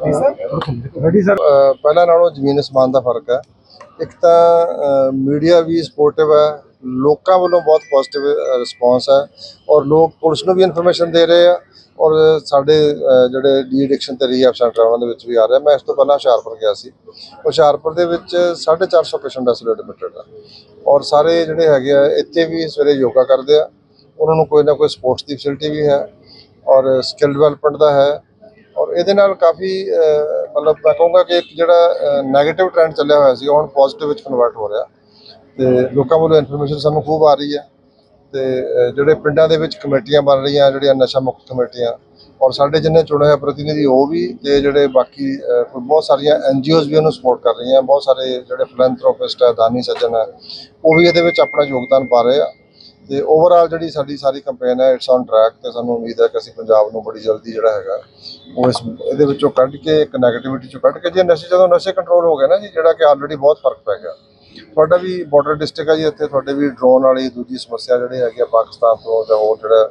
Ready sir? ਪਹਿਲਾਂ ਨਾਲੋਂ ਜ਼ਮੀਨ ਅਸਮਾਨ ਦਾ ਫ਼ਰਕ ਹੈ। ਇੱਕ ਤਾਂ ਮੀਡੀਆ ਵੀ ਸਪੋਰਟਿਵ ਹੈ। ਲੋਕਾਂ ਵੱਲੋਂ ਬਹੁਤ ਪੋਜ਼ਿਟਿਵ ਰਿਸਪੌਂਸ ਹੈ। ਔਰ ਲੋਕ ਪੁਲਿਸ ਨੂੰ ਵੀ ਇਨਫੋਰਮੇਸ਼ਨ ਦੇ ਰਹੇ ਆ। ਔਰ ਸਾਡੇ ਜਿਹੜੇ ਡੀ ਐਡਿਕਸ਼ਨ ਤੇ ਰੀਹੈਬ ਸੈਂਟਰ ਉਹਨਾਂ ਦੇ ਵਿੱਚ ਵੀ ਆ ਰਿਹਾ। ਮੈਂ ਇਸ ਤੋਂ ਪਹਿਲਾਂ ਹੁਸ਼ਿਆਰਪੁਰ ਗਿਆ ਸੀ। ਹੁਸ਼ਿਆਰਪੁਰ ਦੇ ਵਿੱਚ 450 ਪੇਸ਼ੈਂਟ ਐਸੋਲੇਟਡ ਐਡਮਿਟਡ ਆ। ਔਰ ਸਾਰੇ ਜਿਹੜੇ ਹੈਗੇ ਆ ਇੱਥੇ ਵੀ ਸਵੇਰੇ ਯੋਗਾ ਕਰਦੇ ਆ। ਉਹਨਾਂ ਨੂੰ ਕੋਈ ਨਾ ਕੋਈ ਸਪੋਰਟਸ ਦੀ ਫੈਸਿਲਿਟੀ ਵੀ ਹੈ। ਔਰ ਸਕਿੱਲ ਡਿਵੈਲਪਮੈਂਟ ਦਾ ਹੈ। ਇਹਦੇ ਨਾਲ ਕਾਫੀ ਮਤਲਬ ਮੈਂ ਕਹੂੰਗਾ ਕਿ ਇੱਕ ਜਿਹੜਾ 네ਗੇਟਿਵ ਟ੍ਰੈਂਡ ਚੱਲਿਆ ਹੋਇਆ ਸੀ, ਹੁਣ ਪੋਜ਼ਿਟਿਵ ਵਿੱਚ ਕਨਵਰਟ ਹੋ ਰਿਹਾ। ਤੇ ਲੋਕਾਂ ਵੱਲੋਂ ਇਨਫੋਰਮੇਸ਼ਨ ਸਾਨੂੰ ਖੂਬ ਆ ਰਹੀ ਹੈ। ਤੇ ਜਿਹੜੇ ਪਿੰਡਾਂ ਦੇ ਵਿੱਚ ਕਮੇਟੀਆਂ ਬਣ ਰਹੀਆਂ, ਜਿਹੜੀਆਂ ਨਸ਼ਾ ਮੁਕਤ ਕਮੇਟੀਆਂ, ਔਰ ਸਾਡੇ ਜਿੰਨੇ ਚੁਣੇ ਹੋਏ ਪ੍ਰਤੀਨਿਧੀ, ਉਹ ਵੀ ਤੇ ਜਿਹੜੇ ਬਾਕੀ ਬਹੁਤ ਸਾਰੀਆਂ ਐਨਜੀਓਜ਼ ਵੀ ਉਹਨੂੰ ਸਪੋਰਟ ਕਰ ਰਹੀਆਂ। ਬਹੁਤ ਸਾਰੇ ਜਿਹੜੇ ਫਿਲੈਂਥਰੋਪਿਸਟ ਹੈ, ਦਾਨੀ ਸੱਜਣ ਹੈ, ਉਹ ਵੀ ਇਹਦੇ ਵਿੱਚ ਆਪਣਾ ਯੋਗਦਾਨ ਪਾ ਰਹੇ ਆ। ਤੇ ਓਵਰਆਲ ਜਿਹੜੀ ਸਾਡੀ ਸਾਰੀ ਕੰਪੇਨ ਹੈ ਇਟਸ ਔਨ ਟਰੈਕ ਤੇ ਸਾਨੂੰ ਉਮੀਦ ਹੈ ਕਿ ਅਸੀਂ ਪੰਜਾਬ ਨੂੰ ਬੜੀ ਜਲਦੀ ਜਿਹੜਾ ਹੈਗਾ, ਉਹ ਇਸ ਇਹਦੇ ਵਿੱਚੋਂ ਕੱਢ ਕੇ, ਇੱਕ ਨੈਗੇਟਿਵਿਟੀ ਚੋਂ ਕੱਢ ਕੇ, ਜੇ ਨਸ਼ੇ ਜਦੋਂ ਨਸ਼ੇ ਕੰਟਰੋਲ ਹੋ ਗਏ ਨਾ ਜੀ, ਜਿਹੜਾ ਕਿ ਆਲਰੇਡੀ ਬਹੁਤ ਫ਼ਰਕ ਪੈ ਗਿਆ। ਤੁਹਾਡਾ ਵੀ ਬਾਰਡਰ ਡਿਸਟ੍ਰਿਕਟ ਹੈ ਜੀ, ਇੱਥੇ ਤੁਹਾਡੇ ਵੀ ਡਰੋਨ ਵਾਲੀ ਦੂਜੀ ਸਮੱਸਿਆ ਜਿਹੜੇ ਹੈਗੇ ਆ ਪਾਕਿਸਤਾਨ ਤੋਂ ਜਾਂ ਹੋਰ ਜਿਹੜਾ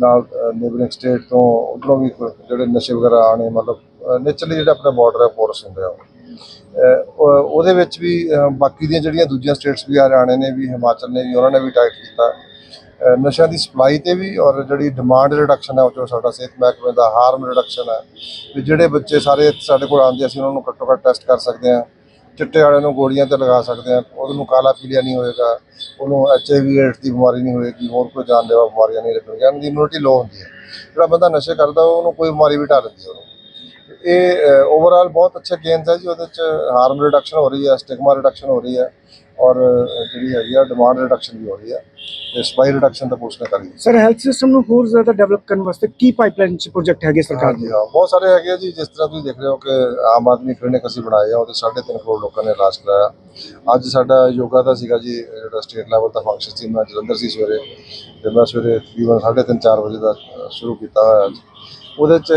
ਨਾਲ ਨੇਬਰਿੰਗ ਸਟੇਟ ਤੋਂ, ਉਧਰੋਂ ਵੀ ਜਿਹੜੇ ਨਸ਼ੇ ਵਗੈਰਾ ਆਣੇ ਮਤਲਬ ਨੇਚਰਲੀ ਜਿਹੜਾ ਆਪਣਾ ਬਾਰਡਰ ਹੈ ਪੋਰਸ ਹੁੰਦੇ ਆ ਉਹਦੇ ਵਿੱਚ ਵੀ ਬਾਕੀ ਦੀਆਂ ਜਿਹੜੀਆਂ ਦੂਜੀਆਂ ਸਟੇਟਸ ਵੀ ਹਰਿਆਣੇ ਨੇ, ਵੀ ਹਿਮਾਚਲ ਨੇ ਵੀ, ਉਹਨਾਂ ਨੇ ਵੀ ਟਾਈਟ ਕੀਤਾ। ਅਹ ਨਸ਼ਿਆਂ ਦੀ ਸਪਲਾਈ ਤੇ ਵੀ ਔਰ ਜਿਹੜੀ ਡਿਮਾਂਡ ਰਿਡਕਸ਼ਨ ਹੈ ਉਹ 'ਚੋਂ ਸਾਡਾ ਸਿਹਤ ਮਹਿਕਮੇ ਦਾ ਹਾਰਮ ਰਿਡਕਸ਼ਨ ਹੈ। ਵੀ ਜਿਹੜੇ ਬੱਚੇ ਸਾਰੇ ਸਾਡੇ ਕੋਲ ਆਉਂਦੇ ਅਸੀਂ ਉਹਨਾਂ ਨੂੰ ਘੱਟੋ ਘੱਟ ਟੈਸਟ ਕਰ ਸਕਦੇ ਹਾਂ। ਚਿੱਟੇ ਵਾਲਿਆਂ ਨੂੰ ਗੋਲੀਆਂ ਤੇ ਲਗਾ ਸਕਦੇ ਹਾਂ। ਉਹਨੂੰ ਕਾਲਾ ਪੀਲੀਆ ਨਹੀਂ ਹੋਏਗਾ। ਉਹਨੂੰ ਐਚ ਆਈ ਵੀ ਏਡਸ ਦੀ ਬਿਮਾਰੀ ਨਹੀਂ ਹੋਏਗੀ। ਹੋਰ ਕੋਈ ਜਾਨਲੇਵਾ ਬਿਮਾਰੀਆਂ ਨਹੀਂ ਲੱਗਣਗੀਆਂ। ਉਹਨਾਂ ਦੀ ਇਮਿਊਨਿਟੀ ਲੋ ਹੁੰਦੀ ਹੈ। ਜਿਹੜਾ ਬੰਦਾ ਨਸ਼ੇ ਕਰਦਾ, ਉਹਨੂੰ ਕੋਈ ਬਿਮਾਰੀ ਵੀ ਢਾ ਲੈਂਦੀ ਹੈ ਉਹਨੂੰ। ਇਹ ਓਵਰਆਲ ਬਹੁਤ ਅੱਛੇ ਗੇਮਸ ਹੈ ਜੀ। ਉਹਦੇ ਚ ਹਾਰਮ ਰਿਡਕਸ਼ਨ ਹੋ ਰਹੀ ਹੈ ਸਟਿਗਮਾ ਰਿਡਕਸ਼ਨ ਹੋ ਰਹੀ ਹੈ। ਔਰ ਜਿਹੜੀ ਹੈਗੀ ਆ ਡਿਮਾਂਡ ਰਿਡਕਸ਼ਨ ਵੀ ਹੋ ਰਹੀ ਹੈ ਤੇ ਸਪਾਈ ਰਿਡਕਸ਼ਨ ਤਾਂ ਪੁਲਿਸ ਨੇ ਕਰੀ ਸਰ ਹੈਲਥ ਸਿਸਟਮ ਨੂੰ ਹੋਰ ਜ਼ਿਆਦਾ ਡਿਵੈਲਪ ਕਰਨ ਵਾਸਤੇ ਕੀ ਪਾਈਪਲਾਈਨ ਚ ਪ੍ਰੋਜੈਕਟ ਹੈਗੇ ਸਰਕਾਰ ਦੇ? ਹਾਂ ਬਹੁਤ ਸਾਰੇ ਹੈਗੇ ਆ ਜੀ ਜਿਸ ਤਰ੍ਹਾਂ ਤੁਸੀਂ ਦੇਖ ਰਹੇ ਹੋ ਕਿ ਆਮ ਆਦਮੀ ਕਲੀਨਿਕ ਅਸੀਂ ਬਣਾਏ ਆ ਉਹਦੇ 3.5 ਕਰੋੜ ਲੋਕਾਂ ਨੇ ਇਲਾਜ ਕਰਾਇਆ। ਅੱਜ ਸਾਡਾ ਯੋਗਾ ਦਾ ਸੀਗਾ ਜੀ ਜਿਹੜਾ ਸਟੇਟ ਲੈਵਲ ਦਾ ਫੰਕਸ਼ਨ ਸੀ ਮੈਂ ਜਲੰਧਰ ਸੀ ਸਵੇਰੇ। ਤੇ ਮੈਂ ਸਵੇਰੇ ਤਕਰੀਬਨ 3:30 4 ਵਜੇ ਦਾ ਸ਼ੁਰੂ ਕੀਤਾ ਹੋਇਆ ਅੱਜ। ਉਹਦੇ ਚ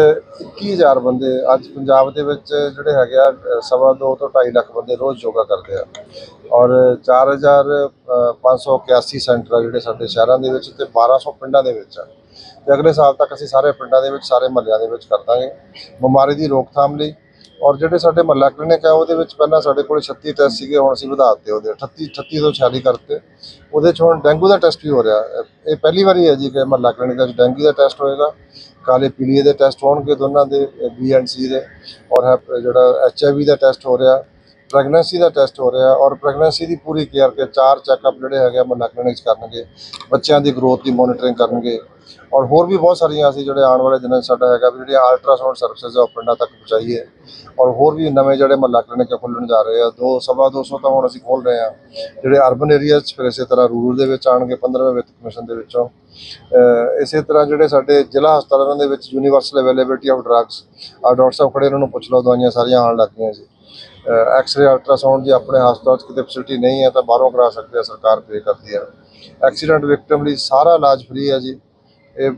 21000 ਬੰਦੇ ਅੱਜ ਪੰਜਾਬ ਦੇ ਵਿੱਚ ਜਿਹੜੇ ਹੈਗੇ ਆ ਸਵਾ ਦੋ ਤੋਂ 2.5 ਲੱਖ ਬੰਦੇ ਰੋਜ਼ ਯੋਗਾ ਕਰਦੇ ਆ। ਔਰ 4581 ਸੈਂਟਰ ਆ ਜਿਹੜੇ ਸਾਡੇ ਸ਼ਹਿਰਾਂ ਦੇ ਵਿੱਚ ਤੇ 1200 ਪਿੰਡਾਂ ਦੇ ਵਿੱਚ ਆ। ਤੇ ਅਗਲੇ ਸਾਲ ਤੱਕ ਅਸੀਂ ਸਾਰੇ ਪਿੰਡਾਂ ਦੇ ਵਿੱਚ, ਸਾਰੇ ਮਹੱਲਿਆਂ ਦੇ ਵਿੱਚ ਕਰ ਦਾਂਗੇ। ਬਿਮਾਰੀ ਦੀ ਰੋਕਥਾਮ ਲਈ ਔਰ ਜਿਹੜੇ ਸਾਡੇ ਮਹੱਲਾ ਕਲੀਨਿਕ ਆ, ਉਹਦੇ ਵਿੱਚ ਪਹਿਲਾਂ ਸਾਡੇ ਕੋਲ 36 ਟੈਸਟ ਸੀਗੇ, ਹੁਣ ਅਸੀਂ ਵਧਾ ਦਿੱਤੇ ਉਹਦੇ। 38 38 ਤੋਂ 46 ਕਰਤੇ। ਉਹਦੇ 'ਚ ਹੁਣ ਡੈਂਗੂ ਦਾ ਟੈਸਟ ਵੀ ਹੋ ਰਿਹਾ। ਇਹ- ਪਹਿਲੀ ਵਾਰੀ ਹੈ ਜੀ ਕਿ ਮਹੱਲਾ ਕਲੀਨਿਕ ਦੇ ਡੈਂਗੂ ਦਾ ਟੈਸਟ ਹੋਏਗਾ। ਕਾਲੇ ਪੀਲੀਏ ਦੇ ਟੈਸਟ ਹੋਣਗੇ ਦੋਨਾਂ ਦੇ ਬੀ ਐਂਡ ਸੀ ਦੇ। ਔਰ ਹੈਪ- ਜਿਹੜਾ H I we the test ਹੋ ਰਿਹਾ ਪ੍ਰੈਗਨੈਂਸੀ ਦਾ ਟੈਸਟ ਹੋ ਰਿਹਾ। ਔਰ ਪ੍ਰੈਗਨੈਂਸੀ ਦੀ ਪੂਰੀ ਕੇਅਰ ਕੇ ਚਾਰ ਚੈੱਕਅਪ ਜਿਹੜੇ ਹੈਗੇ ਆ ਮਹੱਲਾ ਕਲੀਨਿਕ 'ਚ ਕਰਨਗੇ। ਬੱਚਿਆਂ ਦੀ ਗਰੋਥ ਦੀ ਮੋਨੀਟਰਿੰਗ ਕਰਨਗੇ। ਔਰ ਹੋਰ ਵੀ ਬਹੁਤ ਸਾਰੀਆਂ ਅਸੀਂ ਜਿਹੜੇ ਆਉਣ ਵਾਲੇ ਦਿਨਾਂ 'ਚ ਸਾਡਾ ਹੈਗਾ ਵੀ ਜਿਹੜੀਆਂ ਅਲਟਰਾਸਾਊਂਡ ਸਰਵਿਸਿਜ਼ ਆ ਪਿੰਡਾਂ ਤੱਕ ਪਹੁੰਚਾਈਏ। ਔਰ ਹੋਰ ਵੀ ਨਵੇਂ ਜਿਹੜੇ ਮਹੱਲਾ ਕਲੀਨਿਕ ਖੁੱਲਣ ਜਾ ਰਹੇ ਆ, ਦੋ ਸਵਾ ਦੋ ਸੌ ਤਾਂ ਹੁਣ ਅਸੀਂ ਖੋਲ ਰਹੇ ਆ। ਜਿਹੜੇ ਅਰਬਨ ਏਰੀਆਜ਼ 'ਚ ਫਿਰ ਇਸੇ ਤਰ੍ਹਾਂ ਰੂਰਲ ਦੇ ਵਿੱਚ ਆਣਗੇ 15ਵੇਂ ਵਿੱਤ ਕਮਿਸ਼ਨ ਦੇ ਵਿੱਚੋਂ। ਇਸੇ ਤਰ੍ਹਾਂ ਜਿਹੜੇ ਸਾਡੇ ਜ਼ਿਲ੍ਹਾ ਹਸਪਤਾਲਾਂ ਦੇ ਵਿੱਚ ਯੂਨੀਵਰਸਲ ਅਵੇਲੇਬਿਲਿਟੀ ਆਫ ਡਰੱਗਸ ਆ ਡਾਕਟਰ ਸਾਹਿਬ ਖੜੇ ਇਹਨਾਂ ਨੂੰ ਪੁੱਛ ਲਓ, ਦਵਾਈਆਂ ਸਾਰੀਆਂ ਆਉਣ ਲੱਗ ਗਈਆਂ ਜੀ। ਐਕਸ-ਰੇ ਅਲਟਰਾਸਾਊਂਡ ਜੇ ਆਪਣੇ ਹਸਪਤਾਲ 'ਚ ਕਿਤੇ ਫੈਸਿਲਿਟੀ ਨਹੀਂ ਹੈ ਤਾਂ ਬਾਹਰੋਂ ਕਰਾ ਸਕਦੇ ਆ, ਸਰਕਾਰ ਪੇ ਕਰਦੀ ਹੈ ਐਕਸੀਡੈਂਟ ਵਿਕਟਮ ਲਈ ਸਾਰਾ ਇਲਾਜ ਫ੍ਰੀ ਹੈ ਜੀ। ਇਹ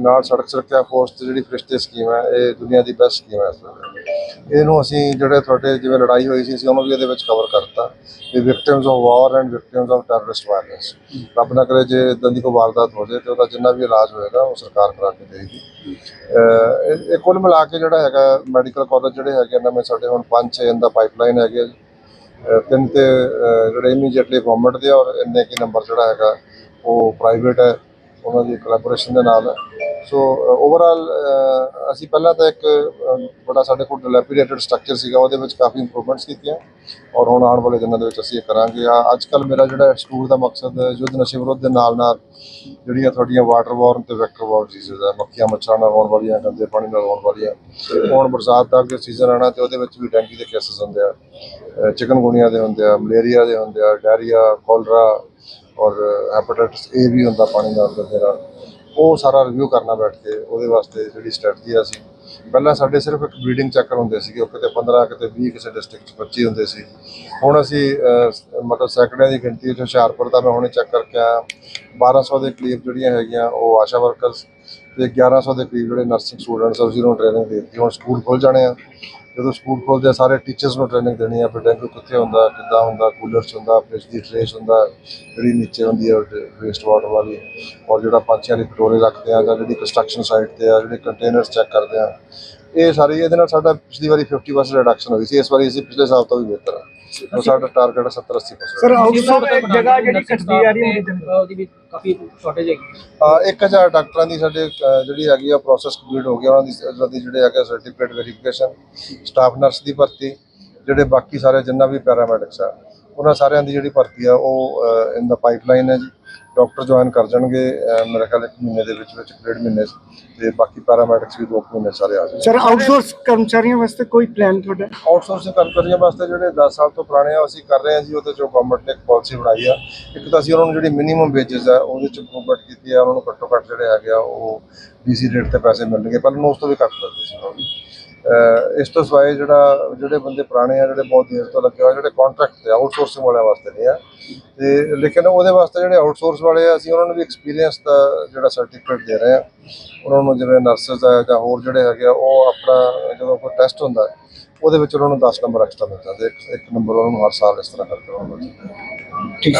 ਨਾਲ ਸੜਕ ਸੁਰੱਖਿਆ ਫੋਰਸ ਤੇ ਜਿਹੜੀ ਫਰਿਸ਼ਤੇ ਸਕੀਮ ਹੈ, ਇਹ ਦੁਨੀਆ ਦੀ ਬੈਸਟ ਸਕੀਮ ਹੈ ਇਸ ਵੇਲੇ। ਇਹਨੂੰ ਅਸੀਂ ਜਿਹੜੇ ਤੁਹਾਡੇ ਜਿਵੇਂ ਲੜਾਈ ਹੋਈ ਸੀ, ਅਸੀਂ ਉਹਨੂੰ ਵੀ ਇਹਦੇ ਵਿੱਚ ਕਵਰ ਕਰਤਾ ਵੀ victims of war and victims of terrorist violence ਰੱਬ ਨਾ ਕਰੇ ਜੇ ਇਦਾਂ ਦੀ ਕੋਈ ਵਾਰਦਾਤ ਹੋ ਜਾਏ ਤੇ ਉਹਦਾ ਜਿੰਨਾ ਵੀ ਇਲਾਜ ਹੋਏਗਾ, ਉਹ ਸਰਕਾਰ ਕਰਾ ਕੇ ਦੇਗੀ ਇਹ ਕੁੱਲ ਮਿਲਾ ਕੇ ਜਿਹੜਾ ਹੈਗਾ ਮੈਡੀਕਲ ਕਾਲਜ ਜਿਹੜੇ ਹੈਗੇ ਨਵੇਂ ਸਾਡੇ ਹੁਣ 5-6 ਦਾ ਪਾਈਪਲਾਈਨ ਹੈਗੇ ਤਿੰਨ ਤੇ ਜਿਹੜੇ ਇਮੀਡੀਏਟਲੀ ਗਵਰਨਮੈਂਟ ਦੇ ਔਰ ਇੰਨੇ ਕੀ ਨੰਬਰ ਜਿਹੜਾ ਹੈਗਾ, ਉਹ ਪ੍ਰਾਈਵੇਟ ਹੈ। ਉਹਨਾਂ ਦੀ ਕੋਲੈਬੋਰੇਸ਼ਨ ਦੇ ਨਾਲ। ਸੋ ਓਵਰਆਲ ਅਸੀਂ ਪਹਿਲਾਂ ਤਾਂ ਇੱਕ ਬੜਾ ਸਾਡੇ ਕੋਲ ਡਿਲੈਪੀਡੇਟਡ ਸਟਰਕਚਰ ਸੀਗਾ, ਉਹਦੇ ਵਿੱਚ ਕਾਫੀ ਇੰਪਰੂਵਮੈਂਟਸ ਕੀਤੀਆਂ। ਔਰ ਹੁਣ ਆਉਣ ਵਾਲੇ ਦਿਨਾਂ ਦੇ ਵਿੱਚ ਅਸੀਂ ਇਹ ਕਰਾਂਗੇ। ਆ ਅੱਜ ਕੱਲ ਮੇਰਾ ਜਿਹੜਾ ਸਕੂਲ ਦਾ ਮਕਸਦ ਯੁੱਧ ਨਸ਼ੇ ਵਿਰੁੱਧ ਦੇ ਨਾਲ ਨਾਲ ਜਿਹੜੀਆਂ ਤੁਹਾਡੀਆਂ ਵਾਟਰ ਵਾਰਨ ਤੇ ਵੈਕਟਰ ਵਾਰਨ ਡਿਜ਼ੀਜ਼ ਆ, ਮੱਖੀਆਂ ਮੱਛਰਾਂ ਨਾਲ ਹੋਣ ਵਾਲੀਆਂ, ਗੰਦੇ ਪਾਣੀ ਨਾਲ ਹੋਣ ਵਾਲੀਆਂ, ਹੁਣ ਬਰਸਾਤ ਦਾ ਅੱਗੇ ਸੀਜ਼ਨ ਆਣਾ ਤੇ ਉਹਦੇ ਵਿੱਚ ਵੀ ਡੈਂਗੀ ਦੇ ਕੇਸਸ ਹੁੰਦੇ ਆ। ਚਿਕਨਗੁਨੀਆ ਦੇ ਹੁੰਦੇ ਆ ਮਲੇਰੀਆ ਦੇ ਹੁੰਦੇ ਆ ਡਾਇਰੀਆ ਕੋਲਰਾ ਔਰ ਹੈਪੇਟਾਈਟਸ ਏ ਵੀ ਹੁੰਦਾ ਪਾਣੀ ਨਾਲ ਗੰਦੇ ਨਾਲ ਉਹ ਸਾਰਾ ਰਿਵਿਊ ਕਰਨਾ ਬੈਠ ਕੇ ਉਹਦੇ ਵਾਸਤੇ ਜਿਹੜੀ ਸਟ੍ਰੈਟਜੀ ਆ ਸੀ ਪਹਿਲਾਂ ਸਾਡੇ ਸਿਰਫ ਇੱਕ ਬਰੀਡਿੰਗ ਚੱਕਰ ਹੁੰਦੇ ਸੀਗੇ, ਉਹ ਕਿਤੇ 15 ਕਿਤੇ 20 ਕਿਸੇ ਡਿਸਟ੍ਰਿਕਟ 'ਚ 25 ਹੁੰਦੇ ਸੀ। ਹੁਣ ਅਸੀਂ ਮਤਲਬ ਸੈਕੜਿਆਂ ਦੀ ਗਿਣਤੀ 'ਚ ਹੁਸ਼ਿਆਰਪੁਰ ਦਾ ਮੈਂ ਹੁਣੇ ਚੈੱਕ ਕਰਕੇ ਆਇਆ 1200 ਦੇ ਕਰੀਬ ਜਿਹੜੀਆਂ ਹੈਗੀਆਂ, ਉਹ ਆਸ਼ਾ ਵਰਕਰਸ ਤੇ 1100 ਦੇ ਕਰੀਬ ਜਿਹੜੇ ਨਰਸਿੰਗ ਸਟੂਡੈਂਟਸ ਆ ਜਿਹਨੂੰ ਟ੍ਰੇਨਿੰਗ ਦੇ ਦਿੱਤੀ। ਹੁਣ ਸਕੂਲ ਖੁੱਲ ਜਾਣੇ ਆ। ਜਦੋਂ ਸਕੂਲ ਖੁੱਲਦੇ ਆ, ਸਾਰੇ ਟੀਚਰਸ ਨੂੰ ਟ੍ਰੇਨਿੰਗ ਦੇਣੀ ਆ, ਫਿਰ ਡੈਂਗੂ ਕਿੱਥੇ ਹੁੰਦਾ, ਕਿੱਦਾਂ ਹੁੰਦਾ, ਕੂਲਰ 'ਚ ਹੁੰਦਾ ਫ੍ਰਿਜ ਦੀ ਟ੍ਰੇਸ ਹੁੰਦਾ, ਜਿਹੜੀ ਨੀਚੇ ਹੁੰਦੀ ਹੈ ਵੇਸਟ ਵਾਟਰ ਵਾਲੀ, ਔਰ ਜਿਹੜਾ ਪੰਛੀਆਂ ਦੇ ਕਟੋਰੇ ਰੱਖਦੇ ਆ, ਜਾਂ ਜਿਹੜੀ ਕੰਸਟਰਕਸ਼ਨ ਸਾਈਟ ਤੇ ਆ, ਜਿਹੜੇ ਕੰਟੇਨਰਸ ਚੈੱਕ ਕਰਦੇ ਆ। ਇਹ ਸਾਰੀ, ਇਹਦੇ ਨਾਲ ਸਾਡਾ ਪਿਛਲੀ ਵਾਰੀ 50% ਰਿਡਕਸ਼ਨ ਹੋਈ ਸੀ, ਇਸ ਵਾਰੀ ਅਸੀਂ ਪਿਛਲੇ ਸਾਲ ਤੋਂ ਵੀ ਬਿਹਤਰ ਹਾਂ ਤਾਂ ਸਾਡਾ ਟਾਰਗੇਟ 70 80% ਸਰ ਆਊਟਸੋਰਸ ਜਗ੍ਹਾ ਜਿਹੜੀ ਘਟਦੀ ਆ ਰਹੀ ਹੈ ਉਹਦੀ ਵੀ ਕਾਫੀ ਸ਼ਾਰਟੇਜ ਹੈਗੀ ਅਹ 1000 ਡਾਕਟਰਾਂ ਦੀ ਸਾਡੇ ਅਹ ਜਿਹੜੀ ਹੈਗੀ ਆ ਪ੍ਰੋਸੈਸ ਕੰਪਲੀਟ ਹੋ ਗਿਆ ਉਹਨਾਂ ਦੀ ਉਹਨਾਂ ਦੀ ਜਿਹੜੇ ਹੈਗੇ ਸਰਟੀਫਿਕੇਟ ਵੈਰੀਫਿਕੇਸ਼ਨ ਸਟਾਫ ਨਰਸ ਦੀ ਭਰਤੀ ਜਿਹੜੇ ਬਾਕੀ ਸਾਰੇ ਜਿੰਨਾ ਵੀ ਪੈਰਾਮੈਡਿਕਸ ਆ ਉਹਨਾਂ ਸਾਰਿਆਂ ਦੀ ਜਿਹੜੀ ਭਰਤੀ ਆ ਉਹ ਇਨ ਦਾ ਪਾਈਪਲਾਈਨ ਹੈ ਜੀ। ਡਾਕਟਰ ਜੁਆਇਨ ਕਰ ਜਾਣਗੇ ਮੇਰੇ ਖਿਆਲ ਇੱਕ ਮਹੀਨੇ ਦੇ ਵਿੱਚ ਵਿੱਚ ਡੇਢ ਮਹੀਨੇ ਤੇ ਬਾਕੀ ਪੈਰਾਮੈਡਿਕਸ ਵੀ ਦੋ ਮਹੀਨੇ ਸਾਰੇ ਆ ਜਾਣਗੇ। ਸਰ ਆਊਟਸੋਰਸ ਕਰਮਚਾਰੀਆਂ ਵਾਸਤੇ ਕੋਈ ਪਲਾਨ ਤੁਹਾਡਾ? ਆਊਟਸੋਰਸਿੰਗ ਕਰਮਚਾਰੀਆਂ ਵਾਸਤੇ ਜਿਹੜੇ 10 ਸਾਲ ਤੋਂ ਪੁਰਾਣੇ ਆ ਅਸੀਂ ਕਰ ਰਹੇ ਹਾਂ ਜੀ ਉਹਦੇ ਚੋਂ ਗਵਰਨਮੈਂਟ ਨੇ ਇੱਕ ਪਾਲਿਸੀ ਬਣਾਈ ਆ। ਇੱਕ ਤਾਂ ਅਸੀਂ ਉਹਨਾਂ ਨੂੰ ਜਿਹੜੀ ਮਿਨੀਮਮ ਵੇਜਸ ਆ ਉਹਦੇ ਚ ਇੰਪਰੂਵਮੈਂਟ ਕੀਤੀ ਆ ਉਹਨਾਂ ਨੂੰ ਘੱਟੋ ਘੱਟ ਜਿਹੜੇ ਹੈਗੇ ਆ ਉਹ ਡੀਸੀ ਰੇਟ ਤੇ ਪੈਸੇ ਮਿਲਣਗੇ ਪਹਿਲਾਂ ਉਸ ਤੋਂ ਵੀ ਘੱਟ ਮਿਲਦੇ ਸੀ। ਇਸ ਤੋਂ ਸਿਵਾਏ ਜਿਹੜਾ ਜਿਹੜੇ ਬੰਦੇ ਪੁਰਾਣੇ ਆ, ਜਿਹੜੇ ਬਹੁਤ ਦੇਰ ਤੋਂ ਲੱਗੇ ਹੋਏ ਜਿਹੜੇ ਕੰਟਰੈਕਟ ਤੇ ਆਊਟਸੋਰਸਿੰਗ ਵਾਲਿਆਂ ਵਾਸਤੇ ਨਹੀਂ ਆ। ਤੇ ਲੇਕਿਨ ਉਹਦੇ ਵਾਸਤੇ ਜਿਹੜੇ ਆਊਟਸੋਰਸ ਵਾਲੇ ਆ, ਅਸੀਂ ਉਹਨਾਂ ਨੂੰ ਵੀ ਐਕਸਪੀਰੀਅੰਸ ਦਾ ਜਿਹੜਾ ਸਰਟੀਫਿਕੇਟ ਦੇ ਰਹੇ ਆ। ਉਹਨਾਂ ਨੂੰ ਜਿਵੇਂ ਨਰਸਸ ਆ ਜਾਂ ਹੋਰ ਜਿਹੜੇ ਹੈਗੇ ਆ, ਉਹ ਆਪਣਾ ਜਦੋਂ ਕੋਈ ਟੈਸਟ ਹੁੰਦਾ, ਉਹਦੇ ਵਿੱਚ ਉਹਨਾਂ ਨੂੰ 10 ਨੰਬਰ ਐਕਸਟਰਾ ਮਿਲ ਜਾਂਦੇ ਇੱਕ ਨੰਬਰ ਉਹਨਾਂ ਨੂੰ ਹਰ ਸਾਲ ਇਸ ਤਰ੍ਹਾਂ ਕਰਕੇ ਉਹਨਾਂ ਨੂੰ ਠੀਕ